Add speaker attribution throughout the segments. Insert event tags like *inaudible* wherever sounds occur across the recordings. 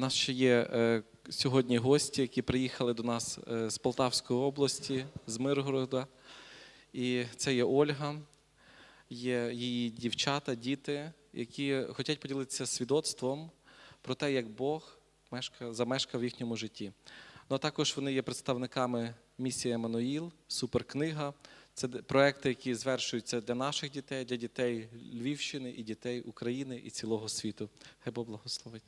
Speaker 1: Нас ще є е, сьогодні гості, які приїхали до нас е, з Полтавської області, з Миргорода. І це є Ольга, є її дівчата, діти, які хочуть поділитися свідоцтвом про те, як Бог мешка- замешкав в їхньому житті. Ну а також вони є представниками місії Еммануїл, суперкнига. Це проекти, які звершуються для наших дітей, для дітей Львівщини і дітей України і цілого світу. Хай Бог благословить.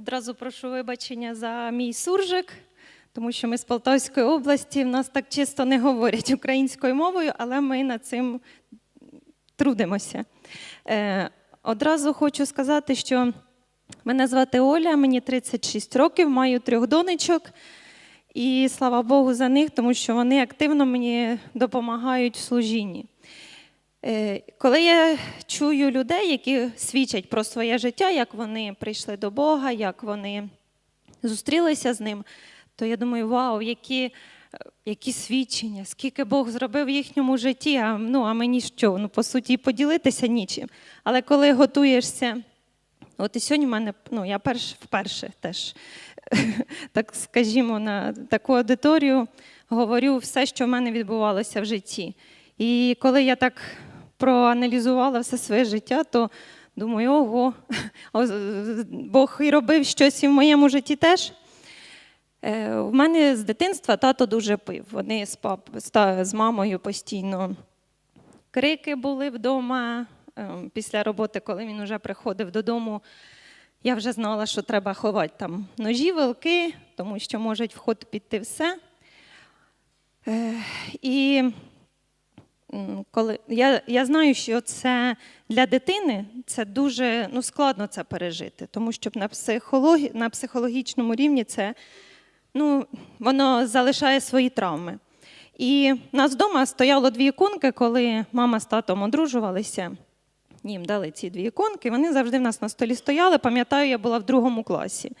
Speaker 2: Одразу прошу вибачення за мій суржик, тому що ми з Полтавської області, в нас так чисто не говорять українською мовою, але ми над цим трудимося. Е, одразу хочу сказати, що мене звати Оля, мені 36 років, маю трьох донечок. І слава Богу за них, тому що вони активно мені допомагають в служінні. Е, Коли я чую людей, які свідчать про своє життя, як вони прийшли до Бога, як вони зустрілися з ним, то я думаю, вау, які, е, які свідчення, скільки Бог зробив в їхньому житті, а, ну, а мені що? Ну, по суті, поділитися нічим. Але коли готуєшся, от і сьогодні в мене, ну, я перш, вперше теж, *laughs* так скажімо, на таку аудиторію говорю все, що в мене відбувалося в житті. І коли я так проаналізувала все своє життя, то думаю, ого, *laughs* Бог і робив щось і в моєму житті теж. Е, У мене з дитинства тато дуже пив. Вони з, пап, з, мамою постійно крики були вдома. Е, Після роботи, коли він вже приходив додому, я вже знала, що треба ховати там ножі, вилки, тому що можуть в ход піти все. Е, І коли я, я знаю, що це для дитини це дуже ну, складно це пережити, тому що на, психологі, на психологічному рівні це ну, воно залишає свої травми. І в нас вдома стояло дві іконки, коли мама з татом одружувалися. Їм дали ці дві іконки, вони завжди в нас на столі стояли. Пам'ятаю, я була в другому класі.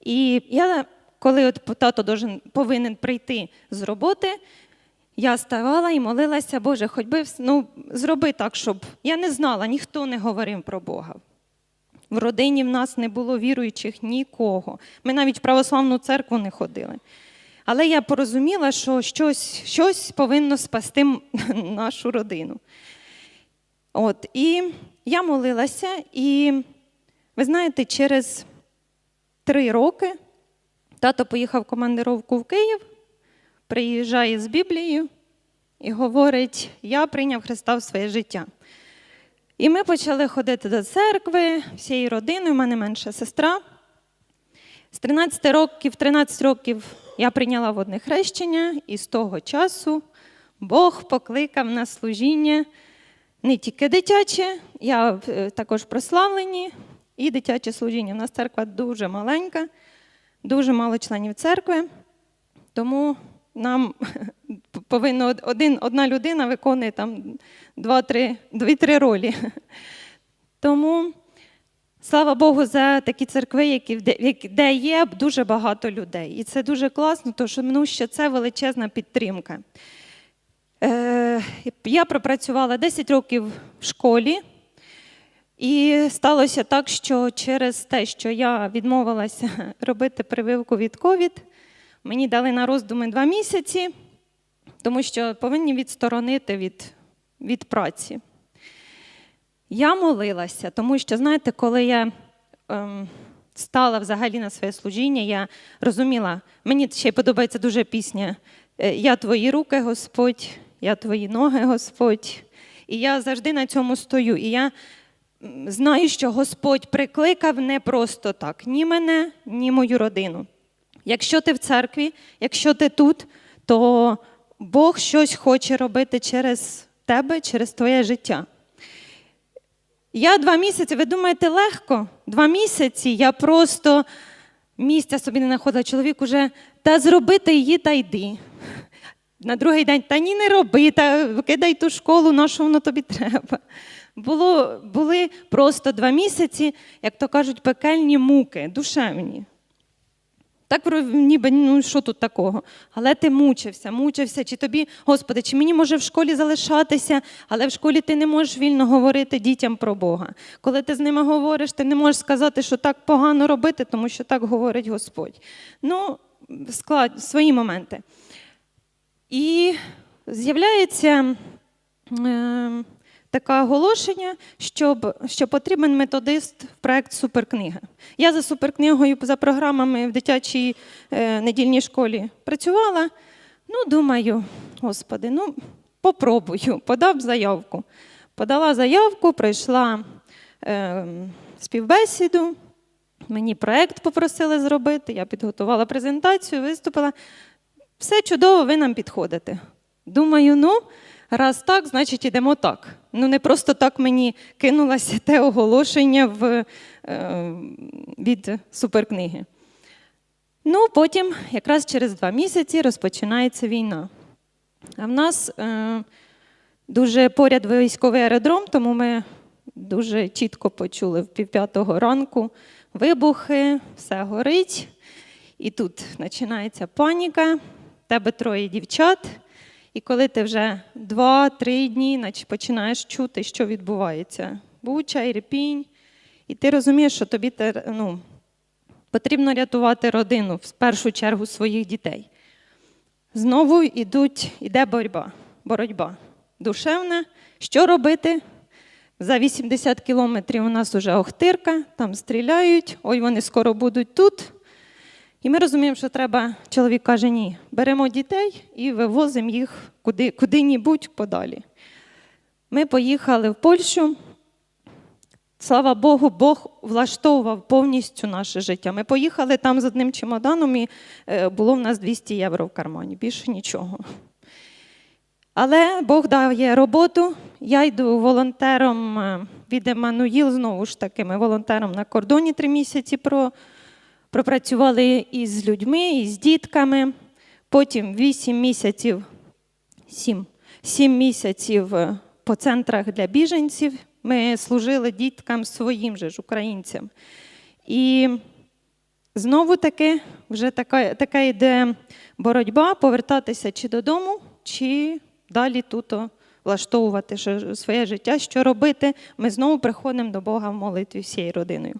Speaker 2: І я, коли от тато повинен прийти з роботи, я ставала і молилася, Боже, хоч би ну, зроби так, щоб я не знала, ніхто не говорив про Бога. В родині в нас не було віруючих нікого. Ми навіть в православну церкву не ходили. Але я порозуміла, що щось, щось повинно спасти *laughs* нашу родину. От, і я молилася, і ви знаєте, через три роки тато поїхав в командировку в Київ, приїжджає з Біблією і говорить: Я прийняв Христа в своє життя. І ми почали ходити до церкви всією родиною, у мене менша сестра. З 13 років, 13 років я прийняла водне хрещення, і з того часу Бог покликав на служіння не тільки дитяче, я е, також прославлені, і дитяче служіння. У нас церква дуже маленька, дуже мало членів церкви, тому нам *laughs* повинно один, одна людина виконує там дві-три ролі. *laughs* Тому слава Богу за такі церкви, які- де є дуже багато людей. І це дуже класно, тому що, ну, що це величезна підтримка. Е, я пропрацювала 10 років в школі, і сталося так, що через те, що я відмовилася *laughs* робити прививку від ковід, мені дали на роздуми два місяці, тому що повинні відсторонити від, від праці. Я молилася, тому що, знаєте, коли я ем, стала взагалі на своє служіння, я розуміла, мені ще подобається дуже пісня е, Я твої руки, Господь, я твої ноги, Господь. І я завжди на цьому стою. І я знаю, що Господь прикликав не просто так ні мене, ні мою родину. Якщо ти в церкві, якщо ти тут, то Бог щось хоче робити через тебе, через твоє життя. Я два місяці, ви думаєте, легко? Два місяці я просто місця собі не знаходила. Чоловік уже, та зробити її та йди. На другий день, та ні, не роби, та кидай ту школу, на що воно тобі треба. Було, були просто два місяці, як то кажуть, пекельні муки, душевні. Так ніби ну що тут такого? Але ти мучився, мучився. Чи тобі, Господи, чи мені може в школі залишатися, але в школі ти не можеш вільно говорити дітям про Бога. Коли ти з ними говориш, ти не можеш сказати, що так погано робити, тому що так говорить Господь. Ну, склад, свої моменти. І з'являється е, таке оголошення, щоб, що потрібен методист в проект Суперкнига. Я за суперкнигою, за програмами в дитячій е, недільній школі працювала. Ну, думаю, господи, ну попробую, *laughs* подав заявку. Подала заявку, пройшла е, співбесіду. Мені проект попросили зробити, я підготувала презентацію, виступила. Все чудово, ви нам підходите. Думаю, ну, раз так, значить ідемо так. Ну, не просто так мені кинулося те оголошення в, е, від суперкниги. Ну, потім, якраз через два місяці, розпочинається війна. А в нас е, дуже поряд військовий аеродром, тому ми дуже чітко почули в півп'ятого ранку вибухи, все горить. І тут починається паніка, тебе троє дівчат. І коли ти вже два-три дні нач- починаєш чути, що відбувається, Буча, Ірпінь, і ти розумієш, що тобі ну, потрібно рятувати родину, в першу чергу своїх дітей. Знову йдуть, іде боротьба. боротьба. Душевна. Що робити? За 80 кілометрів у нас вже Охтирка, там стріляють, ой, вони скоро будуть тут. І ми розуміємо, що треба, чоловік каже, ні, беремо дітей і вивозимо їх куди, куди-небудь подалі. Ми поїхали в Польщу. Слава Богу, Бог влаштовував повністю наше життя. Ми поїхали там з одним чемоданом, і е, було в нас 200 євро в кармані, більше нічого. Але Бог дає роботу. Я йду волонтером е, від Еммануїл, знову ж таки, ми волонтером на кордоні три місяці про, пропрацювали із людьми, із дітками. Потім 8 місяців, 7, 7 місяців е, по центрах для біженців. Ми служили діткам своїм же ж українцям. І знову таки вже така, така йде боротьба повертатися чи додому, чи далі тут влаштовувати ще своє життя, що робити. Ми знову приходимо до Бога в молитві всією родиною.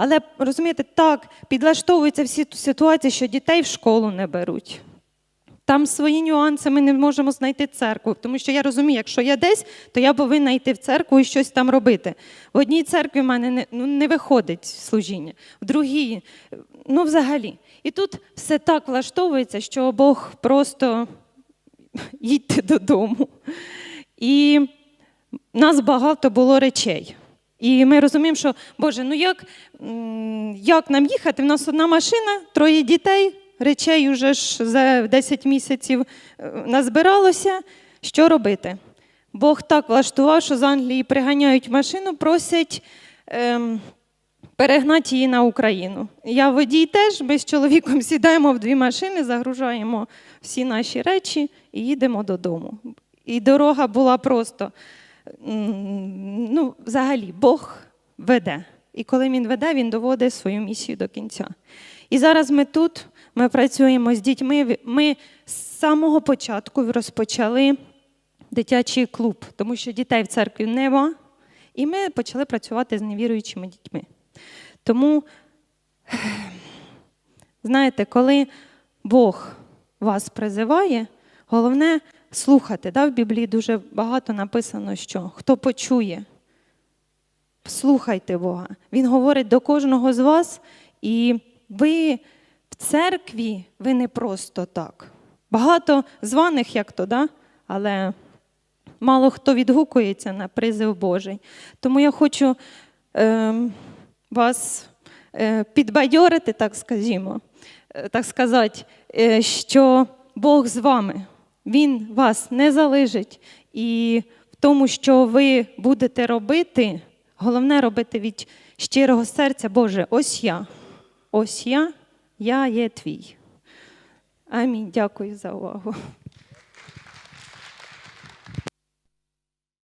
Speaker 2: Але розумієте, так підлаштовуються всі ситуації, що дітей в школу не беруть. Там свої нюанси, ми не можемо знайти церкву, тому що я розумію, якщо я десь, то я повинна йти в церкву і щось там робити. В одній церкві в мене не, ну, не виходить служіння, в другій, ну взагалі. І тут все так влаштовується, що Бог просто їдьте додому. І нас багато було речей. І ми розуміємо, що Боже, ну як, як нам їхати? В нас одна машина, троє дітей, речей уже ж за 10 місяців е, назбиралося. Що робити? Бог так влаштував, що з Англії приганяють машину, просять ем, перегнати її на Україну. Я водій теж, ми з чоловіком *laughs* сідаємо в дві машини, загружаємо всі наші речі і їдемо додому. І дорога була просто, ну, взагалі, Бог веде. І коли він веде, він доводить свою місію до кінця. І зараз ми тут, ми працюємо з дітьми. Ми з самого початку розпочали дитячий клуб, тому що дітей в церкві нема. І ми почали працювати з невіруючими дітьми. Тому, знаєте, коли Бог вас призиває, головне слухати. Да? В Біблії дуже багато написано, що хто почує, слухайте Бога. Він говорить до кожного з вас, і ви в церкві ви не просто так. Багато званих, як то, да? але мало хто відгукується на призив Божий. Тому я хочу е, вас е, підбадьорити, так скажімо, е, так сказати, е, що Бог з вами, Він вас не залежить. І в тому, що ви будете робити, головне робити від щирого серця, Боже, ось я, ось я, я є твій. Амінь. Дякую за увагу.